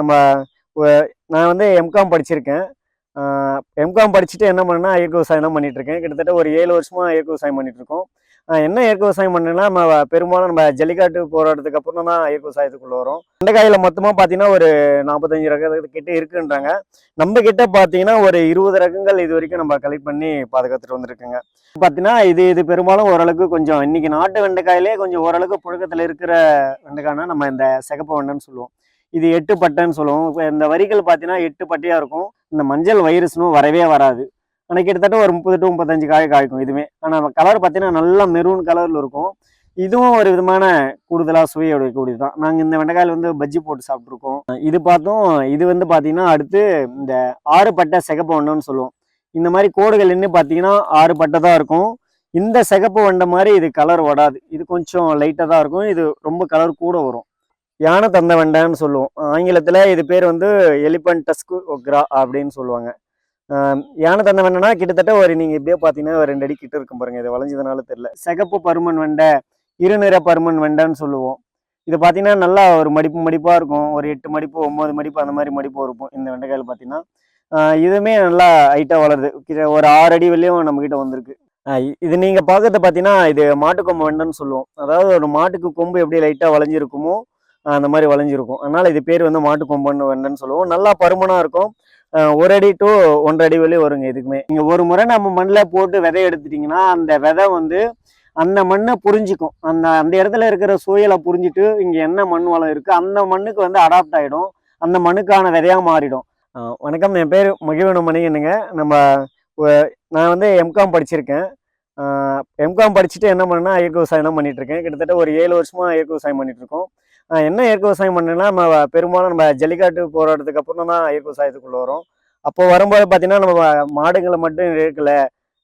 நம்ம நான் வந்து எம்காம் படிச்சிருக்கேன். எம்காம் படிச்சுட்டு என்ன பண்ணேன்னா இயற்கை விவசாயம் தான் பண்ணிகிட்ருக்கேன் இருக்கேன் கிட்டத்தட்ட ஒரு ஏழு வருஷமாக இயற்கை விவசாயம் பண்ணிகிட்ருக்கோம் என்ன இயற்கை விவசாயம் பண்ணேன்னா நம்ம பெரும்பாலும் நம்ம ஜல்லிக்காட்டு போராட்டத்துக்கு அப்புறம் தான் இயற்கை விவசாயத்துக்குள்ளே வரும். வெண்டைக்காயில் மொத்தமாக பார்த்தீங்கன்னா ஒரு நாற்பத்தஞ்சு ரகத்துக்கிட்ட இருக்குன்றாங்க. நம்ம கிட்ட பார்த்தீங்கன்னா ஒரு இருபது ரகங்கள் இது வரைக்கும் நம்ம கலெக்ட் பண்ணி பாதுகாத்துட்டு வந்திருக்குங்க. பார்த்தீங்கன்னா இது இது பெரும்பாலும் ஓரளவுக்கு கொஞ்சம் இன்னைக்கு நாட்டு வெண்டைக்காயிலே கொஞ்சம் ஓரளவுக்கு புழக்கத்தில் இருக்கிற வெண்டைக்காய்னா நம்ம இந்த சிகப்பு வெண்டைன்னு சொல்லுவோம். இது எட்டு பட்டைன்னு சொல்லுவோம். இப்போ இந்த வரிகள் பார்த்தீங்கன்னா எட்டு பட்டையாக இருக்கும். இந்த மஞ்சள் வைரஸ்னும் வரவே வராது. ஆனால் கிட்டத்தட்ட ஒரு முப்பது டு முப்பத்தஞ்சு காய் காய்க்கும் இதுவுமே. ஆனால் கலர் பார்த்தீங்கன்னா நல்லா மெரூன் கலரில் இருக்கும். இதுவும் ஒரு விதமான கூடுதலாக சுவையோட கூடியது தான் நாங்கள் இந்த வெண்டைக்காயில் வந்து பஜ்ஜி போட்டு சாப்பிட்ருக்கோம் இது பார்த்தோம் இது வந்து பார்த்தீங்கன்னா அடுத்து இந்த ஆறு பட்டை சிகப்பு வண்டம்னு சொல்லுவோம். இந்த மாதிரி கோடுகள் என்ன பார்த்தீங்கன்னா ஆறு பட்டை தான் இருக்கும். இந்த சிகப்பு வண்டை மாதிரி இது கலர் வராது. இது கொஞ்சம் லைட்டாக தான் இருக்கும். இது ரொம்ப கலர் கூட வரும். யானை தந்த வெண்டைன்னு சொல்லுவோம். ஆங்கிலத்தில் இது பேர் வந்து எலிபன்டஸ்கு ஒக்ரா அப்படின்னு சொல்லுவாங்க. யானை தந்த வெண்டைனா கிட்டத்தட்ட ஒரு நீங்கள் இப்படியே பார்த்தீங்கன்னா ஒரு ரெண்டு அடி கிட்ட இருக்கும் பாருங்க. இது வளைஞ்சதுனால தெரில சிகப்பு பருமன் வெண்டை இருநிற பருமன் வெண்டைன்னு சொல்லுவோம். இது பார்த்தீங்கன்னா நல்லா ஒரு மடிப்பு மடிப்பாக இருக்கும். ஒரு எட்டு மடிப்பு ஒம்பது மடிப்பு அந்த மாதிரி மடிப்பு இருக்கும் இந்த வெண்டைக்காயில் பார்த்தீங்கன்னா. இதுவுமே நல்லா ஹைட்டாக வளருது. கிட்ட ஒரு ஆறு அடி வரையும் நம்மக்கிட்ட வந்திருக்கு. இது நீங்கள் பார்க்கறது பார்த்தீங்கன்னா இது மாட்டுக்கொம்பு வெண்டைன்னு சொல்லுவோம். அதாவது ஒரு மாட்டுக்கு கொம்பு எப்படி லைட்டாக வளைஞ்சிருக்குமோ அந்த மாதிரி வளைஞ்சிருக்கும். அதனால் இது பேர் வந்து மாட்டு கொம்பன்னு வெண்டைன்னு சொல்லுவோம். நல்லா பருமனாக இருக்கும். ஒரு அடி டு ஒன்றரை அடி வரையும் வருங்க இதுக்குமே. நீங்கள் ஒரு முறை நம்ம மண்ணில் போட்டு விதை எடுத்துட்டிங்கன்னா அந்த விதை வந்து அந்த மண்ணை புரிஞ்சுக்கும். அந்த அந்த இடத்துல இருக்கிற சூழலை புரிஞ்சுட்டு இங்கே என்ன மண் வளம் இருக்குது அந்த மண்ணுக்கு வந்து அடாப்ட் ஆகிடும் அந்த மண்ணுக்கான விதையாக மாறிடும். வணக்கம். என் பேர் மகிழ்வன மணிகனுங்க நம்ம நான் வந்து எம்காம் படிச்சிருக்கேன். எம்காம் படிச்சுட்டு என்ன பண்ணேன்னா இயற்கை விவசாயம் தான் பண்ணிகிட்ருக்கேன் இருக்கேன். கிட்டத்தட்ட ஒரு ஏழு வருஷமாக இயற்கை விவசாயம் பண்ணிட்டு இருக்கோம். என்ன இயற்கை விவசாயம் பண்ணேன்னா நம்ம பெரும்பாலும் நம்ம ஜல்லிக்காட்டு போராட்டத்துக்கு அப்புறம் தான் இயற்கை விவசாயத்துக்குள்ளே வரும். அப்போ வரும்போது பார்த்தீங்கன்னா நம்ம மாடுகளை மட்டும் இருக்கல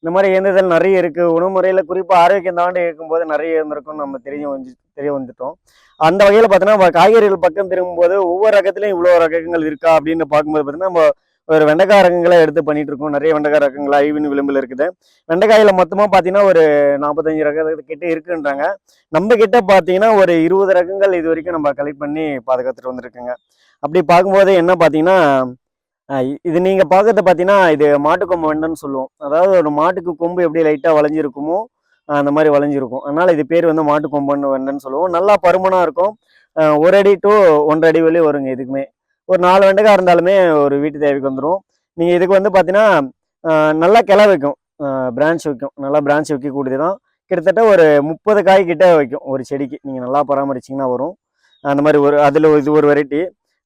இந்த மாதிரி இயந்திரங்கள் நிறைய இருக்குது உணவு முறையில் குறிப்பாக ஆரோக்கியம் தாண்டி இருக்கும்போது நிறைய இருந்திருக்கும்னு நம்ம தெரிய வந்து தெரிய வந்துட்டோம். அந்த வகையில் பார்த்தீங்கன்னா நம்ம காய்கறிகள் பக்கம் திரும்பும்போது ஒவ்வொரு ரகத்துலையும் இவ்வளோ ரகங்கள் இருக்கா அப்படின்னு பார்க்கும்போது பார்த்தீங்கன்னா நம்ம ஒரு வெண்டைக்காய் ரகங்களை எடுத்து பண்ணிட்டு இருக்கோம் நிறைய வெண்டைக்காய் ரகங்கள் ஐவின் விளிம்பில் இருக்குது. வெண்டைக்காயில் மொத்தமாக பார்த்தீங்கன்னா ஒரு நாற்பத்தஞ்சு ரகத்துக்கிட்ட இருக்குன்றாங்க. நம்ம கிட்ட பார்த்தீங்கன்னா ஒரு இருபது ரகங்கள் இது வரைக்கும் நம்ம கலெக்ட் பண்ணி பாதுகாத்துட்டு வந்திருக்குங்க. அப்படி பார்க்கும்போது என்ன பார்த்தீங்கன்னா இது நீங்கள் பார்க்கறது பார்த்தீங்கன்னா இது மாட்டுக்கொம்பு வெண்டைன்னு சொல்லுவோம். அதாவது ஒரு மாட்டுக்கு கொம்பு எப்படி லைட்டாக வளைஞ்சிருக்குமோ அந்த மாதிரி வளைஞ்சிருக்கும். அதனால் இது பேர் வந்து மாட்டுக்கொம்புன்னு வெண்டைன்னு சொல்லுவோம். நல்லா பருமனாக இருக்கும். ஒரு அடி டு ஒன்றரை அடி வழி வருங்க இதுக்குமே. ஒரு நாலு வெண்டைக்காய் இருந்தாலுமே ஒரு வீட்டு தேவைக்கு வந்துடும் நீங்கள் இதுக்கு வந்து பார்த்தீங்கன்னா நல்லா கிளை வைக்கும். பிரான்ச் வைக்கும். நல்லா பிரான்ச் வைக்கக்கூடியது தான். கிட்டத்தட்ட ஒரு முப்பது காய் கிட்ட வைக்கும். ஒரு செடிக்கு. நீங்கள் நல்லா பராமரிச்சிங்கன்னா வரும். அந்த மாதிரி ஒரு அதில் இது ஒரு வெரைட்டி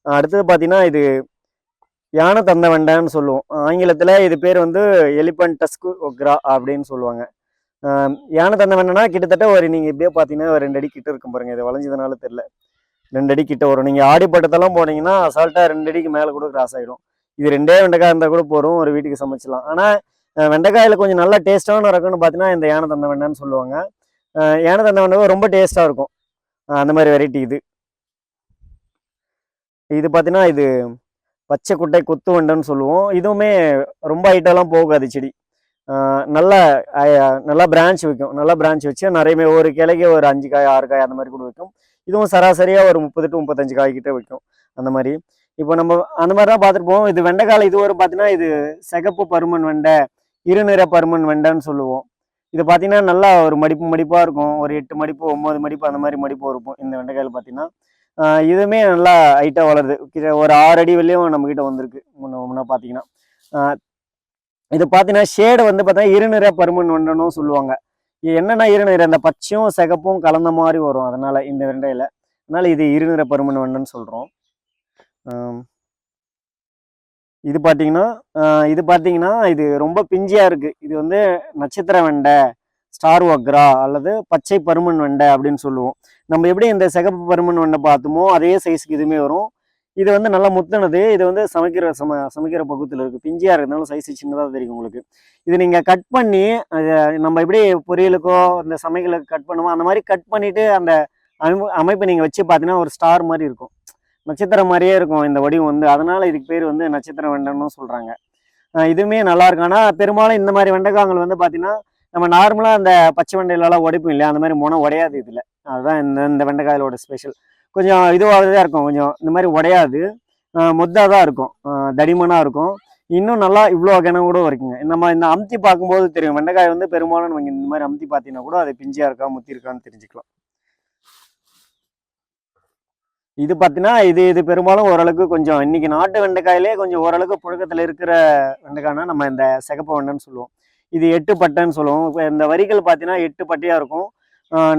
அடுத்தது பார்த்தீங்கன்னா இது யானை தந்த வெண்டைன்னு சொல்லுவோம். ஆங்கிலத்தில் இது பேர் வந்து எலிபன்டஸ்கு ஒக்ரா அப்படின்னு சொல்லுவாங்க. யானை தந்த வெண்டைனா கிட்டத்தட்ட ஒரு நீங்கள் இப்படியே பார்த்தீங்கன்னா ஒரு ரெண்டு அடி கிட்ட இருக்கும் பாருங்கள் இது வளைஞ்சதுனால தெரில ரெண்டு அடி கிட்ட வரும். நீங்கள் ஆடிப்பட்டத்தெல்லாம் போனீங்கன்னா அசால்ட்டாக ரெண்டு அடிக்கு மேலே கூட கிராஸ் ஆகிடும் இது ரெண்டே வெண்டைக்காய் இருந்தால் கூட போகிறோம் ஒரு வீட்டுக்கு சமைச்சிடலாம். ஆனால் வெண்டைக்காயில் கொஞ்சம் நல்லா டேஸ்ட்டான ரகம்னு பார்த்தீங்கன்னா இந்த யானை தந்த வெண்டைன்னு சொல்லுவாங்க. யானை தந்த வெண்டை ரொம்ப டேஸ்ட்டாக இருக்கும். அந்த மாதிரி வெரைட்டி இது. இது பார்த்தீங்கன்னா இது பச்சை குட்டை கொத்து வெண்டைன்னு சொல்லுவோம். இதுவுமே ரொம்ப ஹைட்டெல்லாம் போகாது செடி. நல்லா நல்லா பிரான்ச் வைக்கும். நல்லா பிரான்ச் வச்சு நிறையவே ஒரு கிளைக்கு ஒரு அஞ்சு காய் ஆறு காய் அந்த மாதிரி கூட வைக்கும். இதுவும் சராசரியாக ஒரு முப்பது டு முப்பத்தஞ்சு காய்கிட்ட வைக்கும். அந்த மாதிரி. இப்போ நம்ம அந்த மாதிரி தான் பார்த்துருப்போம் இது வெண்டைக்கால இது ஒரு பார்த்தீங்கன்னா இது சிகப்பு பருமன் வெண்டை இருநிற பருமன் வெண்டைன்னு சொல்லுவோம். இது பார்த்தீங்கன்னா நல்லா ஒரு மடிப்பு மடிப்பாக இருக்கும். ஒரு எட்டு மடிப்பு ஒம்பது மடிப்பு அந்த மாதிரி மடிப்பு இருக்கும் இந்த வெண்டைக்காயில் பார்த்தீங்கன்னா. இதுவுமே நல்லா ஹைட்டாக வளருது. கிட்ட ஒரு ஆறு அடி வெளியும் நம்மக்கிட்ட வந்திருக்கு. முன்ன முன்ன பார்த்தீங்கன்னா. இது பார்த்தீங்கன்னா ஷேடு வந்து பார்த்தீங்கன்னா இருநிற பருமன் வெண்டைன்னு சொல்லுவாங்க. என்னென்னா இருநிற இந்த பச்சையும் சிகப்பும் கலந்த மாதிரி வரும். அதனால் இந்த வெண்டையில். அதனால் இது இருநிற பருமன் வெண்டைன்னு சொல்கிறோம் இது பார்த்தீங்கன்னா இது பார்த்தீங்கன்னா இது ரொம்ப பிஞ்சியாக இருக்குது இது வந்து நட்சத்திர வெண்டை ஸ்டார் ஒக்ரா அல்லது பச்சை பருமன் வெண்டை அப்படின்னு சொல்லுவோம். நம்ம எப்படி இந்த சிகப்பு பருமன் வெண்டை பார்த்தோமோ அதே சைஸ்க்கு இதுவுமே வரும். இது வந்து நல்லா முத்துனது. இது வந்து சமைக்கிற சம சமைக்கிற பக்குவத்தில் இருக்குது பிஞ்சியாக இருக்கிறதுனால சைஸ் சின்னதாக தெரியும் உங்களுக்கு. இது நீங்கள் கட் பண்ணி அது நம்ம எப்படி பொரியலுக்கோ இந்த சமைக்கலுக்கு கட் பண்ணுவோம் அந்த மாதிரி கட் பண்ணிவிட்டு அந்த அமைப்பு அமைப்பை நீங்கள் வச்சு பார்த்தீங்கன்னா ஒரு ஸ்டார் மாதிரி இருக்கும். நட்சத்திரம் மாதிரியே இருக்கும் இந்த வடிவம் வந்து. அதனால் இதுக்கு பேர் வந்து நட்சத்திர வெண்டன்னு சொல்கிறாங்க இதுவுமே நல்லா இருக்கும். ஆனால் பெரும்பாலும் இந்த மாதிரி வெண்டைக்காய்கள் வந்து பார்த்தீங்கன்னா நம்ம நார்மலாக அந்த பச்சை வெண்டையிலலாம் உடைப்போம் இல்லையா? அந்த மாதிரி முனை உடையாது இதில். அதுதான் இந்த இந்த வெண்டைக்காயிலோட ஸ்பெஷல் கொஞ்சம் இதுவாகவே தான் இருக்கும் கொஞ்சம் இந்த மாதிரி உடையாது. மொத்தாக தான் இருக்கும். தடிமனாக இருக்கும். இன்னும் நல்லா இவ்வளோ கிணம் கூட இருக்குங்க. நம்ம இந்த அமுத்தி பார்க்கும்போது தெரியும். வெண்டைக்காய் வந்து பெரும்பாலும் நம்ம இந்த மாதிரி அமுத்தி பார்த்தீங்கன்னா கூட அது பிஞ்சியாக இருக்கா முத்தி இருக்கான்னு தெரிஞ்சுக்கலாம். இது பார்த்தீங்கன்னா இது இது பெரும்பாலும் ஓரளவுக்கு கொஞ்சம் இன்னைக்கு நாட்டு வெண்டைக்காயிலே கொஞ்சம் ஓரளவுக்கு புழக்கத்தில் இருக்கிற வெண்டைக்காய்னா நம்ம இந்த சிகப்பு வெண்டைன்னு சொல்லுவோம். இது எட்டு பட்டைன்னு சொல்லுவோம். இந்த வரிகள் பார்த்தீங்கன்னா எட்டு பட்டையாக இருக்கும்.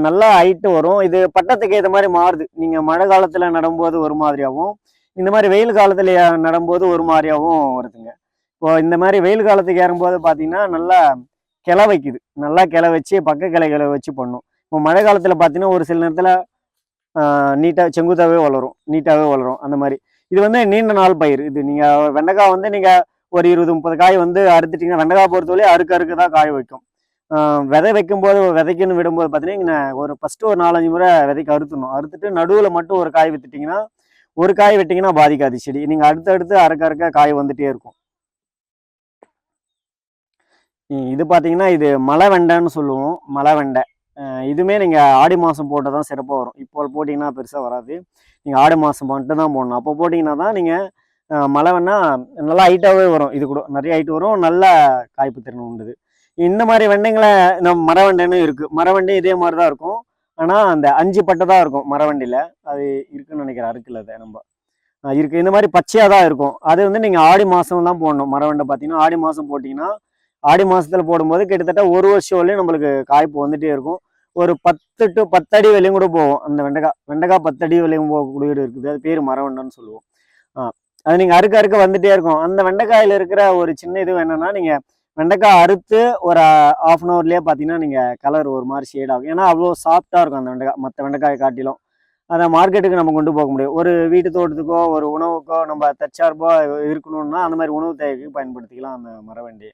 நல்லா ஹைட்டு வரும். இது பட்டத்துக்கு ஏற்ற மாதிரி மாறுது. நீங்கள் மழை காலத்தில் நடும்போது ஒரு மாதிரியாகவும் இந்த மாதிரி வெயில் காலத்தில் நடும்போது ஒரு மாதிரியாகவும் வருதுங்க. இப்போ இந்த மாதிரி வெயில் காலத்துக்கு ஏறும்போது பார்த்தீங்கன்னா நல்லா கிளை வைக்குது. நல்லா கிளை வச்சு பக்க கிளைகளை வச்சு பண்ணும். இப்போ மழை காலத்தில் பார்த்தீங்கன்னா ஒரு சில நேரத்தில் நீட்டாக செங்குத்தாகவே வளரும். நீட்டாகவே வளரும். அந்த மாதிரி. இது வந்து நீண்ட நாள் பயிர். இது நீங்கள் வெண்டைக்காய் வந்து நீங்கள் ஒரு இருபது முப்பது காய் வந்து அறுத்துட்டீங்கன்னா வெண்டைக்காய் பொறுத்தவரை அறுக்க அறுக்க தான் காய வைக்கும். விதை வைக்கும்போது விதைக்குன்னு விடும்போது பார்த்தீங்கன்னா ஒரு ஃபஸ்ட்டு ஒரு நாலஞ்சு முறை விதைக்கு அறுத்துணும் அறுத்துட்டு நடுவில் மட்டும் ஒரு காய் வித்துட்டிங்கன்னா ஒரு காய் வெட்டிங்கன்னா பாதிக்காது செடி. நீங்கள் அடுத்தடுத்து அடுத்து அறுக்க அறுக்க காய் வந்துட்டே இருக்கும். இது பார்த்தீங்கன்னா இது மலை வெண்டைன்னு சொல்லுவோம். மலை வெண்டை இதுவுமே நீங்கள் ஆடி மாதம் போட்டால் தான் சிறப்பாக வரும். இப்போ போட்டிங்கன்னா பெருசாக வராது. நீங்கள் ஆடி மாதம் மட்டும் தான் போடணும். அப்போ போட்டிங்கன்னா தான் நீங்கள் மழை வேணா நல்லா ஹைட்டாகவே வரும். இது கூட நிறைய ஹைட் வரும். நல்ல காய்ப்பு திறன் உண்டுது. இந்த மாதிரி வெண்டைங்களை நம்ம மரவண்டைன்னு இருக்குது மரவண்டி இதே மாதிரி தான் இருக்கும். ஆனால் அந்த அஞ்சு பட்டை தான் இருக்கும் மரவண்டியில் அது இருக்குன்னு நினைக்கிறேன் அறுக்கில் அதை நம்ம. இருக்குது இந்த மாதிரி பச்சையாக தான் இருக்கும். அது வந்து நீங்கள் ஆடி மாதம் தான் போடணும். மரவண்டை பார்த்தீங்கன்னா ஆடி மாதம் போட்டிங்கன்னா ஆடி மாதத்தில் போடும்போது கிட்டத்தட்ட ஒரு வருஷம் வரையும் நம்மளுக்கு காய்ப்பு வந்துகிட்டே இருக்கும். ஒரு பத்து டு பத்தடி விலையும் கூட போகும். அந்த வெண்டைக்காய் வெண்டைக்காய் பத்தடி வரையும் போகக்கூடிய இருக்குது. அது பேர் மரவண்டைன்னு சொல்லுவோம். அது நீங்கள் அறுக்க அறுக்க வந்துகிட்டே இருக்கும். அந்த வெண்டைக்காயில் இருக்கிற ஒரு சின்ன இது என்னென்னா நீங்கள் வெண்டைக்காய் அறுத்து ஒரு ஆஃப் அன் ஹவர்லேயே பார்த்தீங்கன்னா நீங்கள் கலர் ஒரு மாதிரி ஷேட் ஆகும். ஏன்னா அவ்வளோ சாஃப்டாக இருக்கும் அந்த வெண்டைக்காய் மற்ற வெண்டைக்காயை காட்டிலும். அதை மார்க்கெட்டுக்கு நம்ம கொண்டு போக முடியும் ஒரு வீட்டு தோட்டத்துக்கோ ஒரு உணவுக்கோ நம்ம தற்சார்பா இருக்கணும்னா அந்த மாதிரி உணவு தேவைக்கு பயன்படுத்திக்கலாம் அந்த மரவண்டி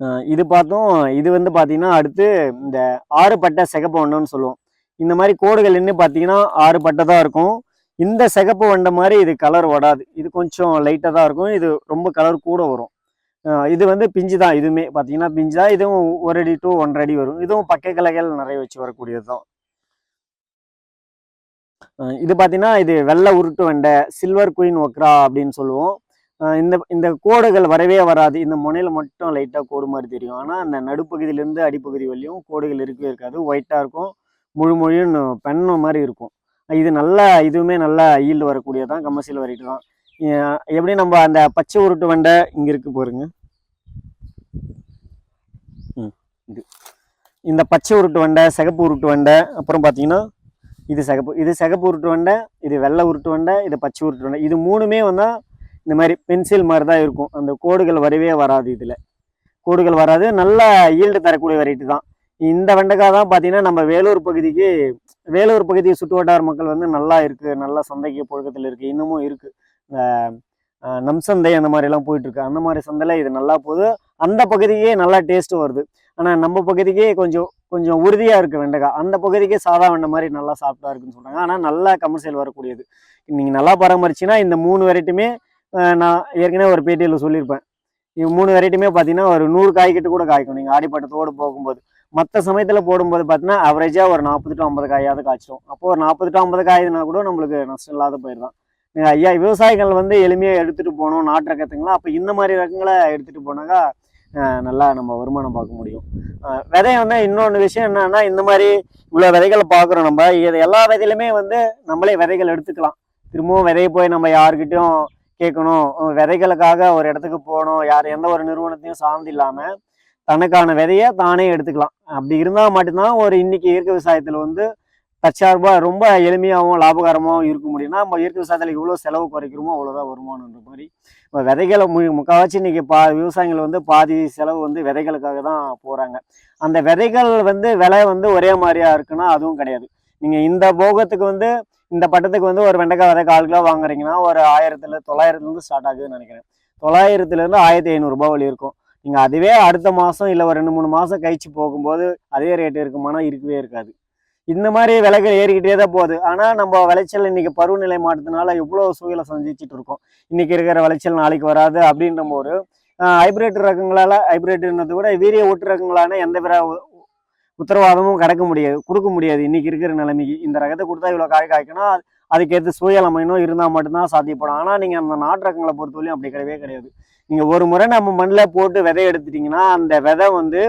அஹ் இது பார்த்தோம் இது வந்து பார்த்தீங்கன்னா அடுத்து இந்த ஆறு பட்டை சிகப்பு வண்டம்னு சொல்லுவோம். இந்த மாதிரி கோடுகள் என்ன பார்த்தீங்கன்னா ஆறு பட்டை தான் இருக்கும். இந்த சிகப்பு வண்டை மாதிரி இது கலர் வராது இது கொஞ்சம் லைட்டாக தான் இருக்கும். இது ரொம்ப கலர் கூட வரும். இது வந்து பிஞ்சு தான் இதுவுமே. பார்த்தீங்கன்னா பிஞ்சு தான் இதுவும் ஒரு அடி டு ஒன்றரை அடி வரும். இதுவும் பக்கை கிளைகள் நிறைய வச்சு வரக்கூடியது தான். இது பார்த்தீங்கன்னா இது வெள்ளை உருட்டு வெண்டை சில்வர் குயின் ஒக்ரா அப்படின்னு சொல்லுவோம். இந்த இந்த கோடுகள் வரவே வராது. இந்த முனையில் மட்டும் லைட்டாக கோடு மாதிரி தெரியும். ஆனால் அந்த நடுப்பகுதியிலேருந்து அடிப்பகுதி வரையும் கோடுகள் இருக்கவே இருக்காது. ஒயிட்டாக இருக்கும். முழு மொழியும் பெண்ணு மாதிரி இருக்கும். இது நல்லா இதுவுமே நல்லா ஈல்டு வரக்கூடியதான் கமர்ஷியல் வரைட்டு தான். எப்படி நம்ம அந்த பச்சை உருட்டு வண்டை இங்கே இருக்கு பாருங்க. ம், இது. இந்த பச்சை உருட்டு வண்டை சிகப்பு உருட்டு வண்டை அப்புறம் பார்த்தீங்கன்னா இது சிகப்பு இது சிகப்பு உருட்டு வண்டை இது வெள்ளை உருட்டு வண்டை இது பச்சை உருட்டு வண்டை. இது மூணுமே வந்தால் இந்த மாதிரி பென்சில் மாதிரி தான் இருக்கும். அந்த கோடுகள் வரவே வராது இதில். கோடுகள் வராது நல்லா ஈல்டு தரக்கூடிய வெரைட்டி தான். இந்த வெண்டைக்காய் தான் பார்த்தீங்கன்னா நம்ம வேலூர் பகுதிக்கு வேலூர் பகுதி சுற்று வட்டார மக்கள் வந்து நல்லா இருக்குது நல்லா சந்தைக்கு புழக்கத்தில் இருக்குது இன்னமும் இருக்குது நம் சந்தை அந்த மாதிரிலாம் போயிட்டுருக்கு. அந்த மாதிரி சந்தையில் இது நல்லா போகுது. அந்த பகுதிக்கே நல்லா டேஸ்ட்டு வருது. ஆனால் நம்ம பகுதிக்கே கொஞ்சம் கொஞ்சம் உறுதியாக இருக்குது வெண்டைக்காய் அந்த பகுதிக்கே சாதா வெண்டை மாதிரி நல்லா சாப்பிட்டா இருக்குன்னு சொல்கிறாங்க ஆனால் நல்லா கமர்ஷியல் வரக்கூடியது. நீங்கள் நல்லா பராமரிச்சின்னா இந்த மூணு வெரைட்டியுமே நான் ஏற்கனவே ஒரு பேட்டியில் சொல்லியிருப்பேன். இது மூணு வெரைட்டியுமே பார்த்தீங்கன்னா ஒரு நூறு காய்கிட்ட கூட காய்க்கும். நீங்கள் ஆடிப்பட்டத்தோடு போகும்போது. மற்ற சமயத்தில் போடும்போது பார்த்தீங்கன்னா அவரேஜாக ஒரு நாற்பது டு ஐம்பது காயாவது காய்ச்சிடும் அப்போ ஒரு நாற்பது டு ஐம்பது காயுதுனா கூட நம்மளுக்கு நஷ்டம் இல்லாத போயிடுதான். தான் ஐயா விவசாயிகள் வந்து எளிமையாக எடுத்துகிட்டு போகணும் நாட்டு ரகத்துங்களா அப்போ இந்த மாதிரி ரகங்களை எடுத்துகிட்டு போனாக்கா நல்லா நம்ம வருமானம் பார்க்க முடியும். விதை வந்து இன்னொன்று விஷயம் என்னன்னா இந்த மாதிரி இவ்வளோ விதைகளை பார்க்குறோம் நம்ம. இது எல்லா விதையிலுமே வந்து நம்மளே விதைகள் எடுத்துக்கலாம். திரும்பவும் விதையை போய் நம்ம யாருக்கிட்டையும் கேட்கணும். விதைகளுக்காக ஒரு இடத்துக்கு போகணும். யார் எந்த ஒரு நிறுவனத்தையும் சார்ந்து இல்லாமல் தனக்கான விதையை தானே எடுத்துக்கலாம். அப்படி இருந்தால் மட்டும்தான் ஒரு இன்னைக்கு இயற்கை விவசாயத்தில் வந்து தற்சார்பாக ரொம்ப எளிமையாகவும் லாபகரமாகவும் இருக்க முடியும்னா நம்ம இயற்கை விவசாயத்தில் எவ்வளோ செலவு குறைக்கிறோமோ அவ்வளோதான் வருமானன்ற மாதிரி. இப்போ விதைகளை மு முக்கால்வாசி இன்றைக்கி பா விவசாயிகள் வந்து பாதி செலவு வந்து விதைகளுக்காக தான் போகிறாங்க அந்த விதைகள் வந்து விலை வந்து ஒரே மாதிரியா இருக்குன்னா அதுவும் கிடையாது. நீங்கள் இந்த போகத்துக்கு வந்து இந்த பட்டத்துக்கு வந்து ஒரு வெண்டைக்காய் விதை கால் கிலோ வாங்குறீங்கன்னா ஒரு ஆயிரத்துல தொள்ளாயிரத்துலேருந்து ஸ்டார்ட் ஆகுதுன்னு நினைக்கிறேன். தொள்ளாயிரத்துலேருந்து ஆயிரத்தி ஐநூறுரூபா வழி இருக்கும். நீங்கள் அதுவே அடுத்த மாதம் இல்லை ஒரு ரெண்டு மூணு மாதம் கழிச்சு போகும்போது அதே ரேட்டு இருக்குமானா இருக்கவே இருக்காது. இந்த மாதிரி விலைகள் ஏறிக்கிட்டே தான் போகுது. ஆனால் நம்ம விளைச்சல் இன்னைக்கு பருவநிலை மாற்றத்தினால எவ்வளோ சூழலை சந்திச்சுட்டு இருக்கோம். இன்னைக்கு இருக்கிற விளைச்சல் நாளைக்கு வராது அப்படின்ற போது ஹைபிரிட் ரகங்களால் ஹைபிரிட்ன்றதை விட வீரிய ஒட்டு ரகங்களான எந்த வித உத்தரவாதமும் கிடக்க முடியாது கொடுக்க முடியாது இன்னைக்கு இருக்கிற நிலைமைக்கு. இந்த ரகத்தை கொடுத்தா இவ்வளோ காய் காய்க்கணும் அதுக்கேற்ற சூழல் அமையணும் இருந்தால் மட்டும்தான் சாத்தியப்படும். ஆனால் நீங்கள் அந்த நாட்டு ரகங்களை பொறுத்தவரையும் அப்படி கிடையவே கிடையாது. நீங்கள் ஒரு முறை நம்ம மண்ணில் போட்டு விதை எடுத்துட்டீங்கன்னா அந்த விதை வந்து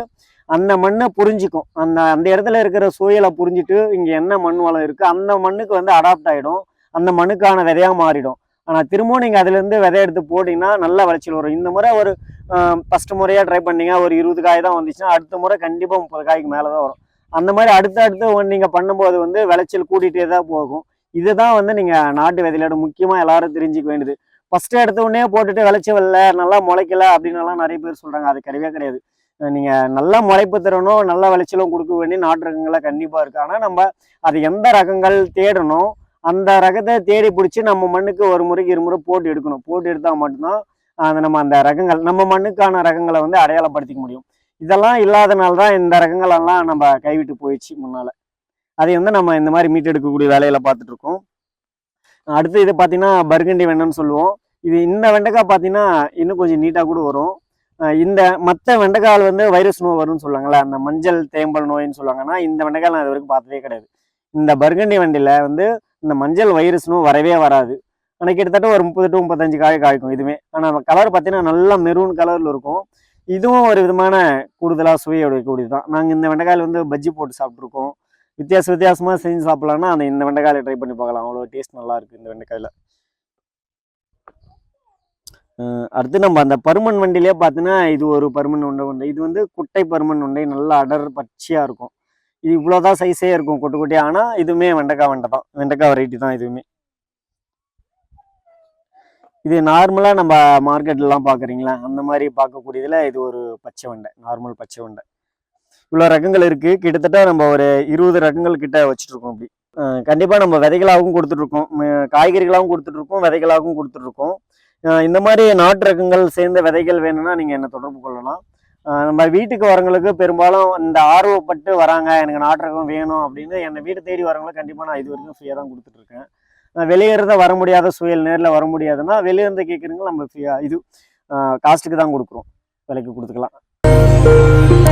அந்த மண்ணை புரிஞ்சிக்கும். அந்த அந்த இடத்துல இருக்கிற சூழலை புரிஞ்சுட்டு இங்கே என்ன மண் வளம் இருக்குது அந்த மண்ணுக்கு வந்து அடாப்ட் ஆகிடும் அந்த மண்ணுக்கான விதையாக மாறிடும். ஆனால் திரும்பவும் நீங்கள் அதுலேருந்து விதை எடுத்து போட்டிங்கன்னா நல்ல விளைச்சல் வரும். இந்த முறை ஒரு ஃபஸ்ட்டு முறையாக ட்ரை பண்ணீங்க ஒரு இருபது காய் தான் வந்துச்சுன்னா அடுத்த முறை கண்டிப்பாக முப்பது காய்க்கு மேலே தான் வரும். அந்த மாதிரி அடுத்து அடுத்து நீங்கள் பண்ணும்போது வந்து விளைச்சல் கூட்டிகிட்டே தான் போகும். இதுதான் வந்து நீங்கள் நாட்டு விதையிலோட முக்கியமாக எல்லாரும் தெரிஞ்சிக்க வேண்டியது. ஃபஸ்ட்டு எடுத்த உடனே போட்டுட்டு விளைச்சல் இல்லை நல்லா முளைக்கல அப்படின்னுலாம் நிறைய பேர் சொல்கிறாங்க அது கிடையவே கிடையாது. நீங்கள் நல்லா முளைப்பு தரணும் நல்ல விளைச்சலும் கொடுக்க வேண்டிய நாட்டு ரகங்களை கண்டிப்பாக இருக்குது ஆனால் நம்ம அது எந்த ரகங்கள் தேடணும் அந்த ரகத்தை தேடி பிடிச்சி நம்ம மண்ணுக்கு ஒரு முறைக்கு இருமுறை போட்டு எடுக்கணும். போட்டு எடுத்தால் மட்டும்தான் அந்த நம்ம அந்த ரகங்கள் நம்ம மண்ணுக்கான ரகங்களை வந்து அடையாளப்படுத்திக்க முடியும். இதெல்லாம் இல்லாதனால தான் இந்த ரகங்களெல்லாம் நம்ம கைவிட்டு போயிடுச்சு முன்னால். அதை வந்து நம்ம இந்த மாதிரி மீட்டெடுக்கக்கூடிய வேலையில் பார்த்துட்டு இருக்கோம் அடுத்து இது பார்த்தீங்கன்னா பர்கண்டி வெண்டைன்னு சொல்லுவோம். இது இந்த வெண்டைக்காய் பார்த்தீங்கன்னா இன்னும் கொஞ்சம் நீட்டாக கூட வரும். இந்த மற்ற வெண்டைக்கால் வந்து வைரஸ் நோய் வரும்னு சொல்லுவாங்கல்ல அந்த மஞ்சள் தேம்பல் நோயின்னு சொல்லுவாங்கன்னா இந்த வெண்டைக்கால் நான் இது வரைக்கும் பார்த்ததே கிடையாது. இந்த பர்கண்டி வண்டியில் வந்து இந்த மஞ்சள் வைரஸ் நோய் வரவே வராது. ஆனால் கிட்டத்தட்ட ஒரு முப்பது டு முப்பத்தஞ்சு காய் காய்க்கும் இதுவுமே ஆனால் கலர் பார்த்தீங்கன்னா நல்லா மெரூன் கலரில் இருக்கும். இதுவும் ஒரு விதமான கூடுதலாக சுவையோட கூடியது தான் நாங்கள் இந்த வெண்டைக்காயில் வந்து பஜ்ஜி போட்டு சாப்பிட்ருக்கோம் வித்தியாச வித்தியாசமாக செஞ்சு சாப்பிட்லான்னா அந்த இந்த வெண்டைக்காயில் ட்ரை பண்ணி பார்க்கலாம். அவ்வளோ டேஸ்ட் நல்லா இந்த வெண்டைக்காயில். அடுத்து நம்ம அந்த பருமன் வண்டிலே பார்த்தீங்கன்னா இது ஒரு பருமன் உண்டை உண்டை. இது வந்து குட்டை பருமன் உண்டை. நல்லா அடர் பச்சையாக இருக்கும். இது இவ்வளோதான் சைஸே இருக்கும் கொட்டு குட்டியாக ஆனால் இதுவுமே வெண்டைக்காய் வெண்டை தான். வெண்டைக்காய் வெரைட்டி தான் இதுவுமே. இது நார்மலாக நம்ம மார்க்கெட்லலாம் பார்க்குறீங்களா? அந்த மாதிரி பார்க்கக்கூடியதில் இது ஒரு பச்சை வெண்டை. நார்மல் பச்சை வெண்டை. இவ்வளோ ரகங்கள் இருக்குது கிட்டத்தட்ட நம்ம ஒரு இருபது ரகங்கள் கிட்ட வச்சுட்ருக்கோம் இப்படி. கண்டிப்பாக நம்ம விதைகளாகவும் கொடுத்துட்ருக்கோம் காய்கறிகளாகவும் கொடுத்துட்ருக்கோம் விதைகளாகவும் கொடுத்துட்ருக்கோம் இந்த மாதிரி நாட்டு ரகங்கள் சேர்ந்த விதைகள் வேணும்னா நீங்கள் என்ன தொடர்பு கொள்ளலாம். நம்ம வீட்டுக்கு வரவங்களுக்கு பெரும்பாலும் இந்த ஆர்வப்பட்டு வராங்க எனக்கு நாட்டு ரகம் வேணும் அப்படின்னு என்னை வீடு தேடி வரவங்களுக்கு கண்டிப்பாக நான் இது வரைக்கும் ஃப்ரீயாக தான் கொடுத்துட்ருக்கேன் வெளியே வர முடியாத சூழல் நேரில் வர முடியாதுன்னா வெளியே இருந்து கேட்குறீங்க நம்ம ஃப்ரீயாக இது காஸ்ட்டுக்கு தான் கொடுக்குறோம். விலைக்கு கொடுத்துக்கலாம்.